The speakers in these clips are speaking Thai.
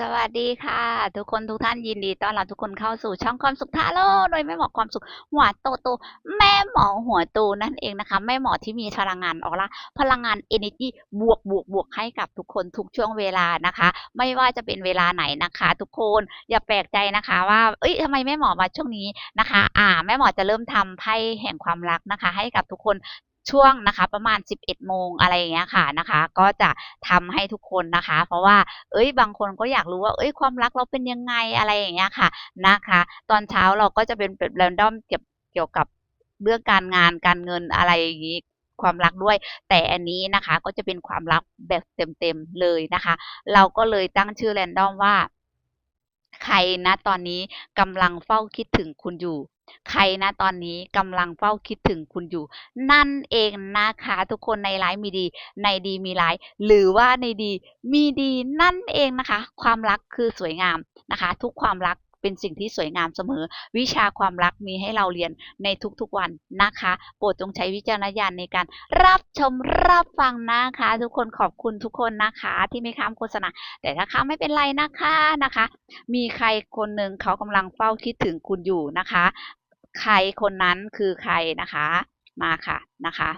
สวัสดีค่ะ ทุกคนทุกท่านยินดีต้อนรับทุกคนเข้าสู่ช่องความสุขท่าโร่โดยแม่หมอความสุขหัวโตโตแม่หมอหัวตูนั่นเองนะคะแม่หมอที่มีพลังงานออกละพลังงาน energy บวกบวกบวกให้กับทุกคนทุกช่วงเวลานะคะ ไม่ว่าจะเป็นเวลาไหนนะคะ ทุกคนอย่าแปลกใจนะคะ ว่าเอ้ยทำไมแม่หมอมาช่วงนี้นะคะ อ่า แม่หมอจะเริ่มทำไพ่แห่งความรักนะคะ ให้กับทุกคน ช่วงนะคะประมาณ 11 โมงอะไรอย่างเงี้ยค่ะนะคะ ก็จะทำให้ทุกคนนะคะ เพราะว่าเอ้ยบางคนก็อยากรู้ว่าเอ้ยความรักเราเป็นยังไงอะไรอย่างเงี้ยค่ะนะคะ ตอนเช้าเราก็จะเป็นแบบแรนดอมเกี่ยวเกี่ยวกับเรื่องการงานการเงินอะไรอย่างงี้ความรักด้วย แต่อันนี้นะคะก็จะเป็นความรักแบบเต็มๆเลยนะคะ เราก็เลยตั้งชื่อแรนดอมว่าใครนะตอนนี้กำลังเฝ้าคิดถึงคุณอยู่ ใครนะตอนนี้กำลังเฝ้าคิดถึงคุณอยู่ นั่นเองนะคะทุกคนในร้ายมีดี ในดีมีร้าย หรือว่าในดีมีดีนั่นเองนะคะ ความรักคือสวยงามนะคะ ทุกความรัก เป็นสิ่งที่สวยงามเสมอ วิชาความรักมีให้เราเรียนในทุกๆวันนะคะ โปรดจงใช้วิจารณญาณในการรับชมรับฟังนะคะ ทุกคนขอบคุณทุกคนนะคะ ที่ไม่ข้ามโฆษณา แต่ถ้าข้ามไม่เป็นไรนะคะนะคะ มีใครคนหนึ่งเขากำลังเฝ้าคิดถึงคุณอยู่นะคะ ใครคนนั้นคือใครนะคะ มาค่ะนะคะ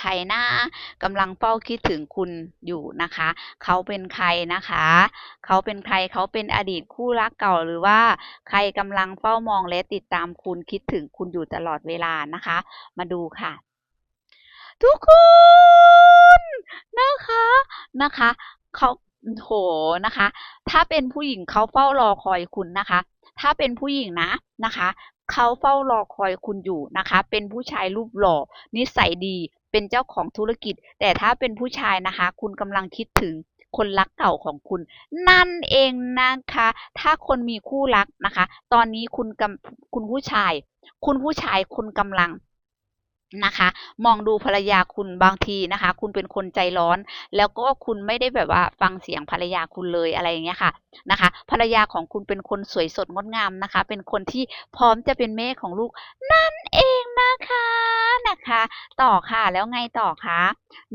ใครนะกำลังเฝ้าคิดถึงคุณอยู่นะคะ เขาเป็นใครนะคะ เขาเป็นใครเขาเป็นอดีตคู่รักเก่าหรือว่าใครกำลังเฝ้ามองและติดตามคุณคิดถึงคุณอยู่ตลอดเวลานะคะ มาดูค่ะ ทุกคนนะคะนะคะเขาโหนะคะ ถ้าเป็นผู้หญิงเขาเฝ้ารอคอยคุณนะคะ ถ้าเป็นผู้หญิงนะนะคะเขาเฝ้ารอคอยคุณอยู่นะคะ เป็นผู้ชายรูปหล่อนิสัยดี เป็นเจ้าของธุรกิจ แต่ถ้าเป็นผู้ชายนะคะ คุณกำลังคิดถึงคนรักเก่าของคุณ นั่นเองนะคะ ถ้าคนมีคู่รักนะคะ ตอนนี้คุณกำคุณผู้ชาย คุณผู้ชายคุณกำลัง นะคะ มองดูภรรยาคุณบางทีนะคะ คุณเป็นคนใจร้อน แล้วก็คุณไม่ได้แบบว่าฟังเสียงภรรยาคุณเลยอะไรอย่างเงี้ยค่ะนะคะ ภรรยาของคุณเป็นคนสวยสดงดงามนะคะ เป็นคนที่พร้อมจะเป็นแม่ของลูกนั่นเองนะคะนะคะ ต่อค่ะแล้วไงต่อคะ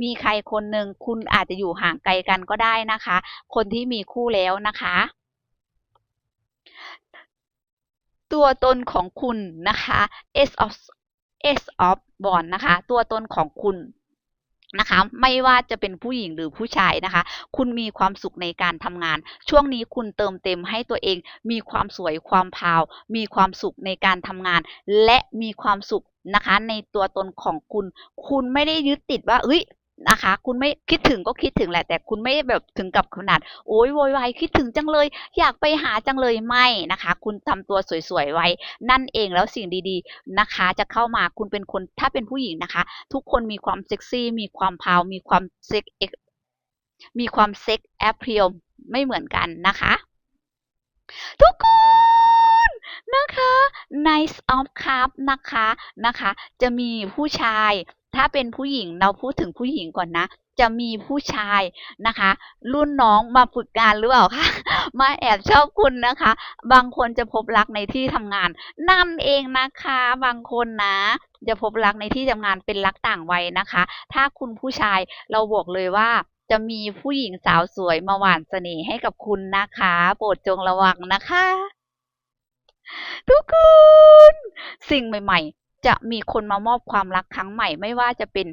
มีใครคนหนึ่งคุณอาจจะอยู่ห่างไกลกันก็ได้นะคะ คนที่มีคู่แล้วนะคะตัวตนของคุณนะคะ S of S of บอลนะคะ ตัวตนของคุณนะคะ ไม่ว่าจะเป็นผู้หญิงหรือผู้ชายนะคะ คุณมีความสุขในการทำงาน ช่วงนี้คุณเติมเต็มให้ตัวเอง มีความสวยความพาว มีความสุขในการทำงาน และมีความสุขนะคะ ในตัวตนของคุณ คุณไม่ได้ยึดติดว่าเอ้ย นะคะ คุณไม่คิดถึงก็คิดถึงแหละ แต่คุณไม่แบบถึงกับขนาด โอ้ยโวยวายคิดถึงจังเลย อยากไปหาจังเลยไม่นะคะ คุณทำตัวสวยๆไว้ นั่นเองแล้วสิ่งดีๆนะคะ จะเข้ามาคุณเป็นคนถ้าเป็นผู้หญิงนะคะ ทุกคนมีความเซ็กซี่มีความพาวมีความเซ็กมีความเซ็กแอปเพียลไม่เหมือนกันนะคะ ทุกคนนะคะ nice of cup นะคะนะคะ จะมีผู้ชาย ถ้าเป็นผู้หญิงเราพูดถึงผู้หญิงก่อนนะ จะมีผู้ชายนะคะ รุ่นน้องมาฝึกงานหรือเปล่าคะมาแอบชอบคุณนะคะ บางคนจะพบรักในที่ทำงานนั่นเองนะคะ บางคนนะจะพบรักในที่ทำงานเป็นรักต่างวัยนะคะ ถ้าคุณผู้ชายเราบอกเลยว่าจะมีผู้หญิงสาวสวยมาหวานเสน่ห์ให้กับคุณนะคะ โปรดจงระวังนะคะ ทุกคน สิ่งใหม่ ๆ จะมีคนมามอบความรักครั้งใหม่ไม่ว่าจะเป็น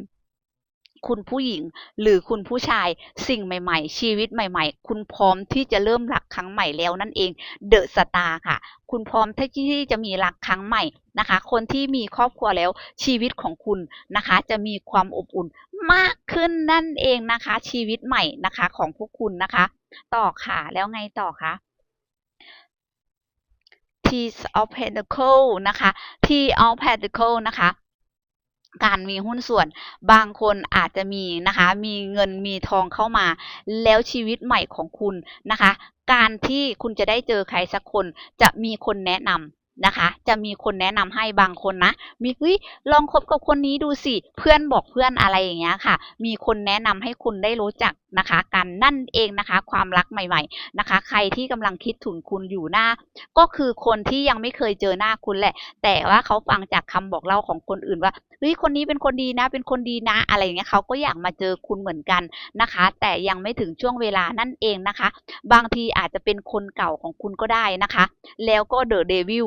คุณผู้หญิงหรือคุณผู้ชายสิ่งใหม่ ๆ ชีวิตใหม่ ๆ คุณพร้อมที่จะเริ่มรักครั้งใหม่แล้วนั่นเองเดอะสตาร์ค่ะ คุณพร้อมที่จะมีรักครั้งใหม่นะคะ คนที่มีครอบครัวแล้วชีวิตของคุณนะคะ จะมีความอบอุ่นมากขึ้นนั่นเองนะคะ ชีวิตใหม่นะคะของพวกคุณนะคะ ต่อค่ะแล้วไงต่อคะ T of Pentacle นะคะ T of Pentacle นะคะการมีหุ้นส่วนบางคนอาจจะมีนะคะ มีเงินมีทองเข้ามา แล้วชีวิตใหม่ของคุณนะคะ การที่คุณจะได้เจอใครสักคนจะมีคนแนะนำ นะคะ จะมีคนแนะนำให้บางคนนะ มีเฮ้ยลองคบกับคนนี้ดูสิ เพื่อนบอกเพื่อนอะไรอย่างเงี้ยค่ะ มีคนแนะนำให้คุณได้รู้จักนะคะกันนั่นเองนะคะ ความรักใหม่ ๆนะคะ ใครที่กำลังคิดถึงคุณอยู่หน้า ก็คือคนที่ยังไม่เคยเจอหน้าคุณแหละ แต่ว่าเขาฟังจากคำบอกเล่าของคนอื่นว่า เฮ้ยคนนี้เป็นคนดีนะ เป็นคนดีนะ อะไรอย่างเงี้ยเขาก็อยากมาเจอคุณเหมือนกันนะคะ แต่ยังไม่ถึงช่วงเวลานั่นเองนะคะ บางทีอาจจะเป็นคนเก่าของคุณก็ได้นะคะ แล้วก็เดอะเดวิล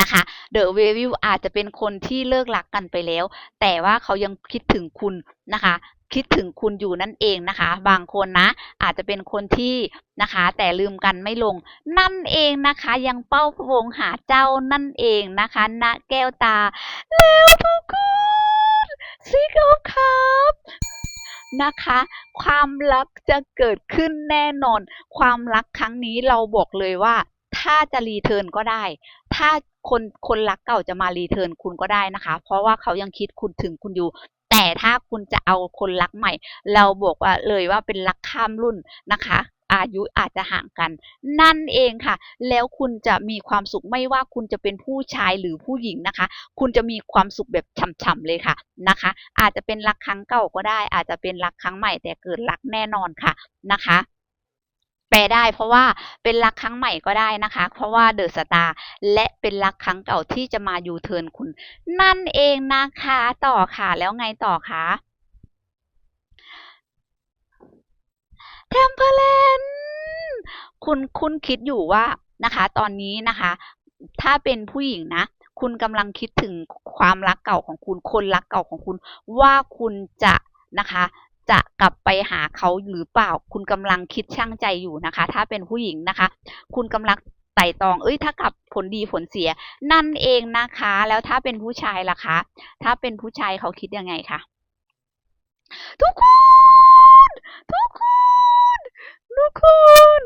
นะคะเดอะเววิลอาจจะเป็นคนที่เลิกรักกันไปแล้ว แต่ว่าเขายังคิดถึงคุณนะคะ คิดถึงคุณอยู่นั่นเองนะคะ บางคนนะ อาจจะเป็นคนที่นะคะ แต่ลืมกันไม่ลง นั่นเองนะคะ ยังเป้าพวงหาเจ้านั่นเองนะคะณแก้วตา แล้วทุกคนซีกอครับนะคะ ความรักจะเกิดขึ้นแน่นอน ความรักครั้งนี้เราบอกเลยว่า ถ้าจะรีเทิร์นก็ได้ ถ้า คนคนรักเก่าจะมารีเทิร์นคุณก็ได้นะคะ เพราะว่าเขายังคิดคุณถึงคุณอยู่ แต่ถ้าคุณจะเอาคนรักใหม่ เราบอกว่าเลยว่าเป็นรักข้ามรุ่นนะคะอายุอาจจะห่างกัน นั่นเองค่ะ แล้วคุณจะมีความสุขไม่ว่าคุณจะเป็นผู้ชายหรือผู้หญิงนะคะ คุณจะมีความสุขแบบฉ่ำๆเลยค่ะนะคะ อาจจะเป็นรักครั้งเก่าก็ได้ อาจจะเป็นรักครั้งใหม่แต่เกิดรักแน่นอนค่ะนะคะ แปลได้ เพราะว่าเป็นรักครั้งใหม่ก็ได้นะคะ เพราะว่าเดอะสตาร์และเป็นรักครั้งเก่าที่จะมายูเทิร์นคุณ นั่นเองนะคะต่อค่ะ แล้วไงต่อคะเทมเพลนคุณคุณคิดอยู่ว่านะคะ ตอนนี้นะคะ ถ้าเป็นผู้หญิงนะคุณกำลังคิดถึงความรักเก่าของคุณ คนรักเก่าของคุณ ว่าคุณจะนะคะ จะกลับไปหาเขาหรือเปล่า คุณกำลังคิดช่างใจอยู่นะคะ ถ้าเป็นผู้หญิงนะคะ คุณกำลังไต่ตอง เอ้ย ถ้ากลับผลดีผลเสีย นั่นเองนะคะ แล้วถ้าเป็นผู้ชายล่ะคะ ถ้าเป็นผู้ชายเขาคิดยังไงคะ ทุกคน ทุกคน ทุกคน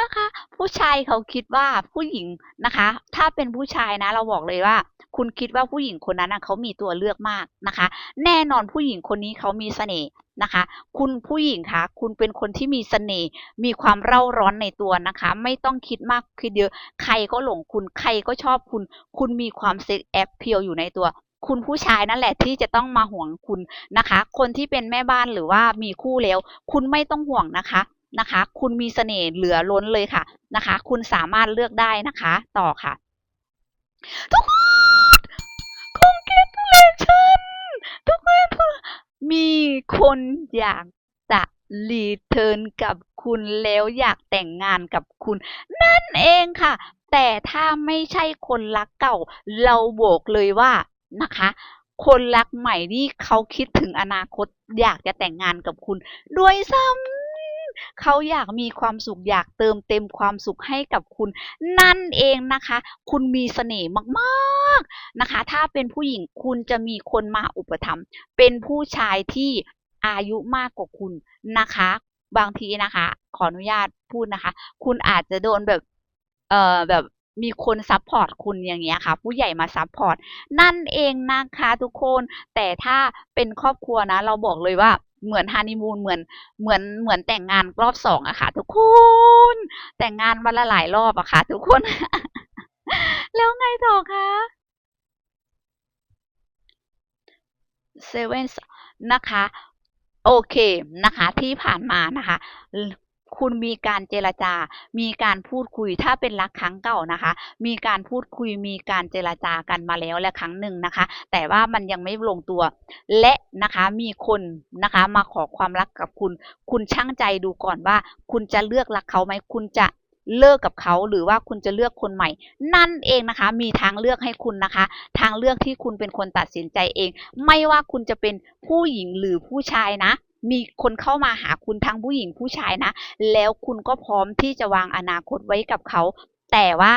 นะคะ ผู้ชายเขาคิดว่าผู้หญิงนะคะ ถ้าเป็นผู้ชายนะ เราบอกเลยว่า คุณคิดว่าผู้หญิงคนนั้นนะเขามีตัวเลือกมากนะคะ แน่นอนผู้หญิงคนนี้เขามีเสน่ห์นะคะ คุณผู้หญิงคะคุณเป็นคนที่มีเสน่ห์มีความเร่าร้อนในตัวนะคะ ไม่ต้องคิดมากคิดเยอะใครก็หลงคุณใครก็ชอบคุณ คุณมีความเซ็กแอปเพียวอยู่ในตัวคุณผู้ชายนั่นแหละที่จะต้องมาห่วงคุณนะคะ คนที่เป็นแม่บ้านหรือว่ามีคู่แล้ว คุณไม่ต้องห่วงนะคะ นะคะ คุณมีเสน่ห์เหลือล้นเลยค่ะนะคะ คุณสามารถเลือกได้นะคะ ต่อค่ะ ทุกคนคงเกตเลชันทุกคนมีคนอยากจะรีเทิร์นกับคุณแล้วอยากแต่งงานกับคุณ นั่นเองค่ะ แต่ถ้าไม่ใช่คนรักเก่า เราบอกเลยว่านะคะคนรักใหม่นี่เขาคิดถึงอนาคตอยากจะแต่งงานกับคุณ ด้วยซ้ำ เขาอยากมีความสุขอยากเติมเต็มความสุขให้กับคุณ นั่นเองนะคะ คุณมีเสน่ห์มากๆนะคะ ถ้าเป็นผู้หญิงคุณจะมีคนมาอุปถัมภ์เป็นผู้ชายที่อายุมากกว่าคุณนะคะ บางทีนะคะ ขออนุญาตพูดนะคะ คุณอาจจะโดนแบบเอ่อแบบมีคนซัพพอร์ตคุณอย่างเงี้ยค่ะ ผู้ใหญ่มาซัพพอร์ตนั่นเองนะคะทุกคน แต่ถ้าเป็นครอบครัวนะ เราบอกเลยว่า เหมือนฮันนีมูนเหมือนเหมือนเหมือนแต่งงานรอบสองอะค่ะ ทุกคน แต่งงานวันละหลายรอบอะค่ะ ทุกคน แล้วไงต่อคะเซเว่นนะคะ โอเคนะคะ ที่ผ่านมานะคะ คุณมีการเจรจา มีการพูดคุย ถ้าเป็นรักครั้งเก่านะคะ มีการพูดคุย มีการเจรจากันมาแล้วและครั้งหนึ่งนะคะ แต่ว่ามันยังไม่ลงตัว และนะคะมีคนนะคะมาขอความรักกับคุณ คุณช่างใจดูก่อนว่า คุณจะเลือกรักเขาไหม คุณจะเลิกกับเขาหรือว่าคุณจะเลือกคนใหม่ นั่นเองนะคะ มีทางเลือกให้คุณนะคะ ทางเลือกที่คุณเป็นคนตัดสินใจเอง ไม่ว่าคุณจะเป็นผู้หญิงหรือผู้ชายนะ มีคนเข้ามาหาคุณทั้งผู้หญิงผู้ชายนะ แล้วคุณก็พร้อมที่จะวางอนาคตไว้กับเขา แต่ว่า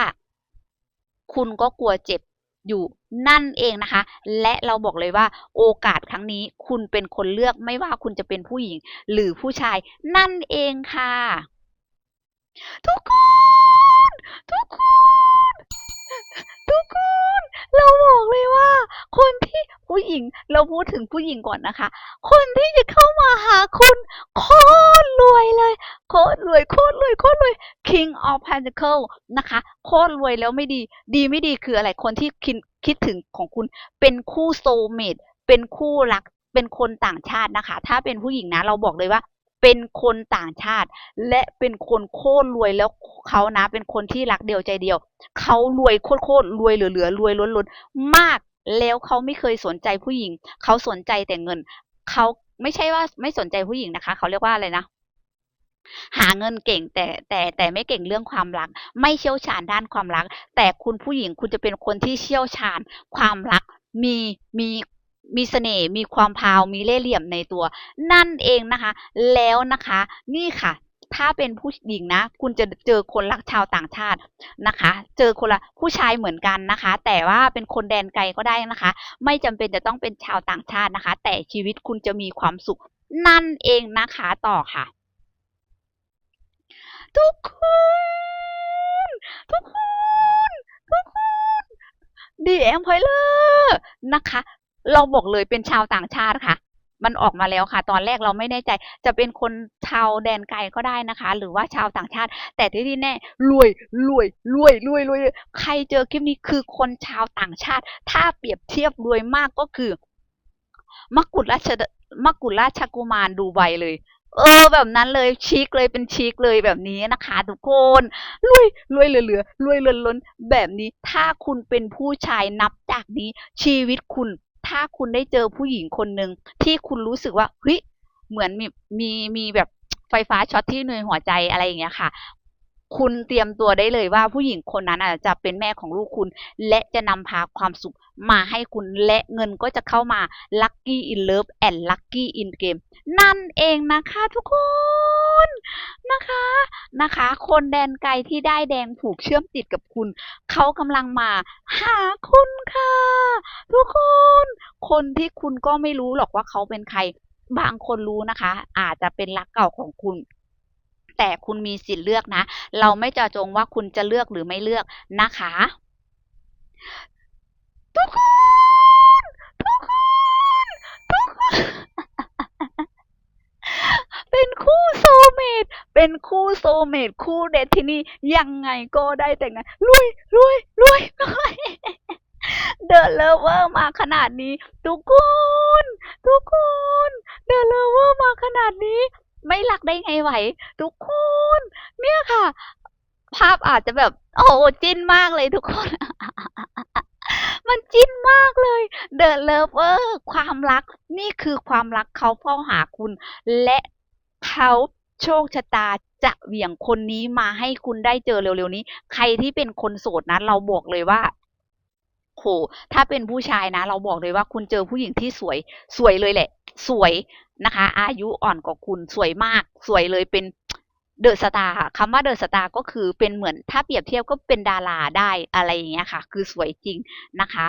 คุณก็กลัวเจ็บอยู่นั่นเองนะคะ และเราบอกเลยว่า โอกาสครั้งนี้คุณเป็นคนเลือกไม่ว่าคุณจะเป็นผู้หญิงหรือผู้ชาย นั่นเองค่ะ ทุกคน ทุกคน ทุกคน เราบอกเลยว่า คนที่ผู้หญิงเราพูดถึงผู้หญิงก่อนนะคะ คนที่จะเข้ามาหาคุณโคตรรวยเลยโคตรรวยโคตรรวยโคตรรวย King of Pentacle นะคะโคตรรวยแล้วไม่ดี ดีไม่ดีคืออะไรคนที่คิดคิดถึงของคุณเป็นคู่โซเมตเป็นคู่รักเป็นคนต่างชาตินะคะ ถ้าเป็นผู้หญิงนะ เราบอกเลยว่า เป็นคนต่างชาติ และเป็นคนโคตรรวยแล้วเขานะเป็นคนที่รักเดียวใจเดียว เขารวยโคตรโคตรรวยเหลือๆรวยล้นๆมาก แล้วเขาไม่เคยสนใจผู้หญิง เขาสนใจแต่เงิน เขาไม่ใช่ว่าไม่สนใจผู้หญิงนะคะ เขาเรียกว่าอะไรนะหาเงินเก่งแต่แต่แต่ไม่เก่งเรื่องความรัก ไม่เชี่ยวชาญด้านความรัก แต่คุณผู้หญิงคุณจะเป็นคนที่เชี่ยวชาญความรักมีมี มีเสน่ห์มีความพาวมีเล่ห์เหลี่ยมในตัว นั่นเองนะคะ แล้วนะคะนี่ค่ะ ถ้าเป็นผู้หญิงนะ คุณจะเจอคนรักชาวต่างชาตินะคะ เจอคนละผู้ชายเหมือนกันนะคะ แต่ว่าเป็นคนแดนไกลก็ได้นะคะ ไม่จำเป็นจะต้องเป็นชาวต่างชาตินะคะ แต่ชีวิตคุณจะมีความสุข นั่นเองนะคะต่อค่ะ ทุกคนทุกคนทุกคนดีแอมพอยเลอร์นะคะ เราบอกเลยเป็นชาวต่างชาติค่ะ มันออกมาแล้วค่ะ ตอนแรกเราไม่แน่ใจ จะเป็นคนชาวแดนไกลก็ได้นะคะ หรือว่าชาวต่างชาติ แต่ที่ที่แน่รวยรวยรวยรวยรวยใครเจอคลิปนี้คือคนชาวต่างชาติ ถ้าเปรียบเทียบรวยมากก็คือมกุฎราชมกุฎราชกุมารดูไบเลย เออ แบบนั้นเลยชิคเลยเป็นชิคเลยแบบนี้นะคะทุกคนรวยรวยเหลือๆรวยล้นล้นๆแบบนี้ ถ้าคุณเป็นผู้ชายนับจากนี้ชีวิตคุณ ถ้าคุณได้เจอผู้หญิงคนหนึ่งที่คุณรู้สึกว่าเฮ้ยเหมือนมีมีมีแบบไฟฟ้าช็อตที่ในหัวใจอะไรอย่างเงี้ยค่ะ คุณเตรียมตัวได้เลยว่าผู้หญิงคนนั้นอะจะเป็นแม่ของลูกคุณ และจะนำพาความสุขมาให้คุณและเงินก็จะเข้ามา Lucky in Love and Lucky in Game นั่นเองนะคะทุกคนนะคะนะคะ คนแดนไกลที่ได้แดงผูกเชื่อมติดกับคุณ เขากำลังมาหาคุณค่ะ ทุกคน คนที่คุณก็ไม่รู้หรอกว่าเขาเป็นใคร บางคนรู้นะคะ อาจจะเป็นรักเก่าของคุณ แต่คุณมีสิทธิ์เลือกนะ เราไม่เจาะจงว่าคุณจะเลือกหรือไม่เลือกนะคะทุกคนทุกคนทุกคนเป็นคู่โซเมตเป็นคู่โซเมตคู่เดทที่นี่ยังไงก็ได้แต่งงานรวยรวยรวยรวยเดอะเลเวอร์มาขนาดนี้ ทุกคน ทุกคน เดอะเลเวอร์มาขนาดนี้ ไม่รักได้ไงไหว ทุกคน เนี่ยค่ะ ภาพอาจจะแบบ โอ้โหจิ้นมากเลยทุกคน มันจิ้นมากเลย The Lover ความรักนี่คือความรักเขาเฝ้าหาคุณ และเขาโชคชะตาจะเหวี่ยงคนนี้มาให้คุณได้เจอเร็วๆนี้ ใครที่เป็นคนโสดนะเราบอกเลยว่าโหถ้าเป็นผู้ชายนะ เราบอกเลยว่าคุณเจอผู้หญิงที่สวยสวยเลยแหละ สวยนะคะ อายุอ่อนกว่าคุณสวยมาก สวยเลยเป็นเดอะสตาร์ค่ะคำว่าเดอะสตาร์ก็คือเป็นเหมือนถ้าเปรียบเทียบก็เป็นดาราได้อะไรอย่างเงี้ยค่ะ คือสวยจริงนะคะ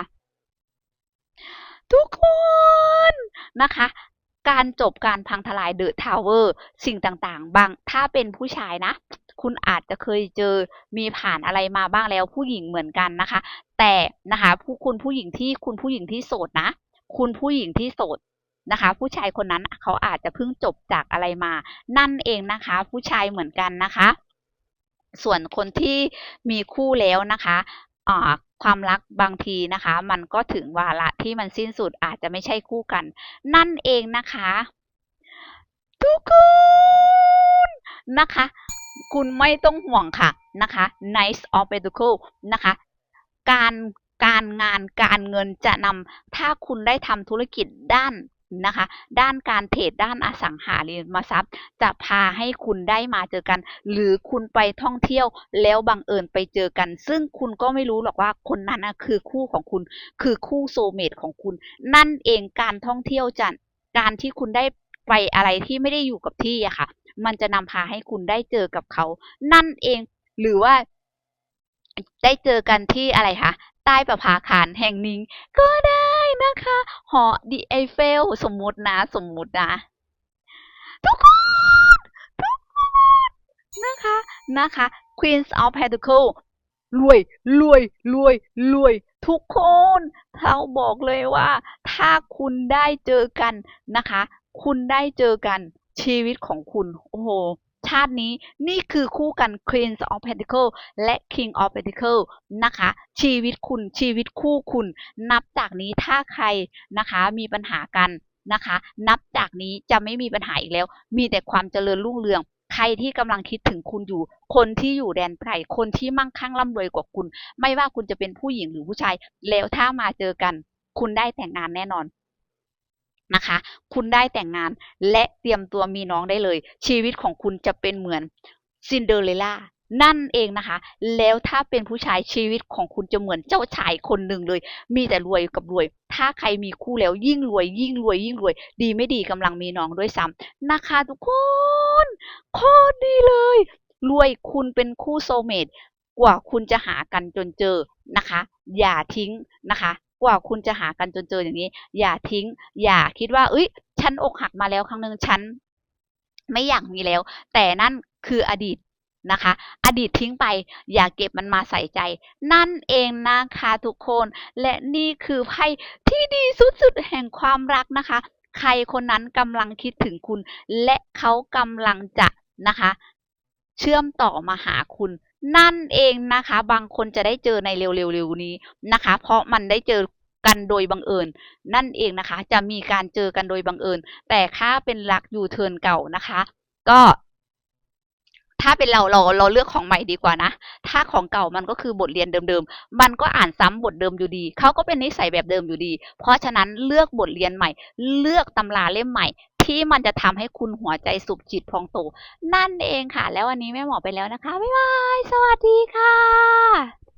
ทุกคนนะคะการจบการพังทลายเดอะทาวเวอร์สิ่งต่างๆ บาง ถ้าเป็นผู้ชายนะ คุณอาจจะเคยเจอมีผ่านอะไรมาบ้างแล้วผู้หญิงเหมือนกันนะคะ แต่นะคะผู้คุณผู้หญิงที่คุณผู้หญิงที่โสดนะ คุณผู้หญิงที่โสด นะคะ ผู้ชายคนนั้นเขาอาจจะเพิ่งจบจากอะไรมา นั่นเองนะคะ ผู้ชายเหมือนกันนะคะ ส่วนคนที่มีคู่แล้วนะคะความรักบางทีนะคะ มันก็ถึงวาระที่มันสิ้นสุดอาจจะไม่ใช่คู่กัน นั่นเองนะคะ ทุกคนนะคะ คุณไม่ต้องห่วงค่ะนะคะ Nice of Pentacle นะคะ การการงานการเงินจะนำถ้าคุณได้ทำธุรกิจด้าน นะคะ ด้านการเทรดด้านอสังหาริมทรัพย์ จะพาให้คุณได้มาเจอกัน หรือคุณไปท่องเที่ยวแล้วบังเอิญไปเจอกัน ซึ่งคุณก็ไม่รู้หรอกว่าคนนั้นนะคือคู่ของคุณ คือคู่โซเมตของคุณ นั่นเองการท่องเที่ยวจะการที่คุณได้ไปอะไรที่ไม่ได้อยู่กับที่อะค่ะ มันจะนำพาให้คุณได้เจอกับเขา นั่นเองหรือว่าได้เจอกันที่อะไรคะ ใต้ประภาคารแห่งนี้ก็ได้นะคะหอดีไอเฟลสมมุตินะสมมุตินะ ทุกคนทุกคนนะคะนะคะ Queens of Pentacle รวยรวยรวยรวย ทุกคนเราบอกเลยว่า ถ้าคุณได้เจอกันนะคะ คุณได้เจอกันชีวิตของคุณ โอ้โห ชาตินี้นี่คือคู่กัน Queen of Pentacle และ King of Pentacle นะคะ ชีวิตคุณชีวิตคู่คุณ นับจากนี้ถ้าใครนะคะมีปัญหากันนะคะ นับจากนี้จะไม่มีปัญหาอีกแล้ว มีแต่ความเจริญรุ่งเรืองใครที่กำลังคิดถึงคุณอยู่ คนที่อยู่แดนไกลคนที่มั่งคั่งร่ำรวยกว่าคุณ ไม่ว่าคุณจะเป็นผู้หญิงหรือผู้ชาย แล้วถ้ามาเจอกัน คุณได้แต่งงานแน่นอน นะคะ คุณได้แต่งงานและเตรียมตัวมีน้องได้เลย ชีวิตของคุณจะเป็นเหมือนซินเดอเรลล่านั่นเองนะคะ แล้วถ้าเป็นผู้ชายชีวิตของคุณจะเหมือนเจ้าชายคนหนึ่งเลย มีแต่รวยกับรวย ถ้าใครมีคู่แล้วยิ่งรวย ยิ่งรวย ยิ่งรวย ดีไม่ดีกำลังมีน้องด้วยซ้ำนะคะทุกคนโคตรดีเลย รวยคุณเป็นคู่โซเมตกว่าคุณจะหากันจนเจอนะคะ อย่าทิ้งนะคะ ว่าคุณจะหากันจนเจออย่างนี้ อย่าทิ้ง อย่าคิดว่าเอ้ยฉันอกหักมาแล้วครั้งหนึ่งฉัน ไม่อยากมีแล้ว แต่นั่นคืออดีตนะคะ อดีตทิ้งไป อย่าเก็บมันมาใส่ใจ นั่นเองนะคะทุกคน และนี่คือไพ่ที่ดีสุดๆแห่งความรักนะคะ ใครคนนั้นกำลังคิดถึงคุณ และเขากำลังจะนะคะ เชื่อมต่อมาหาคุณนั่นเองนะคะ บางคนจะได้เจอในเร็วๆนี้นะคะ เพราะมันได้เจอ กันโดยบังเอิญ นั่นเองนะคะ จะมีการเจอกันโดยบังเอิญ แต่ถ้าเป็นรักยูเทิร์นเก่านะคะ ก็ถ้าเป็นเราเราเราเลือกของใหม่ดีกว่านะ ถ้าของเก่ามันก็คือบทเรียนเดิมๆ มันก็อ่านซ้ำบทเดิมอยู่ดี เขาก็เป็นนิสัยแบบเดิมอยู่ดี เพราะฉะนั้นเลือกบทเรียนใหม่ เลือกตำราเล่มใหม่ ที่มันจะทำให้คุณหัวใจสุขจิตพองโต นั่นเองค่ะ แล้ววันนี้แม่หมอไปแล้วนะคะ บ๊ายบาย สวัสดีค่ะ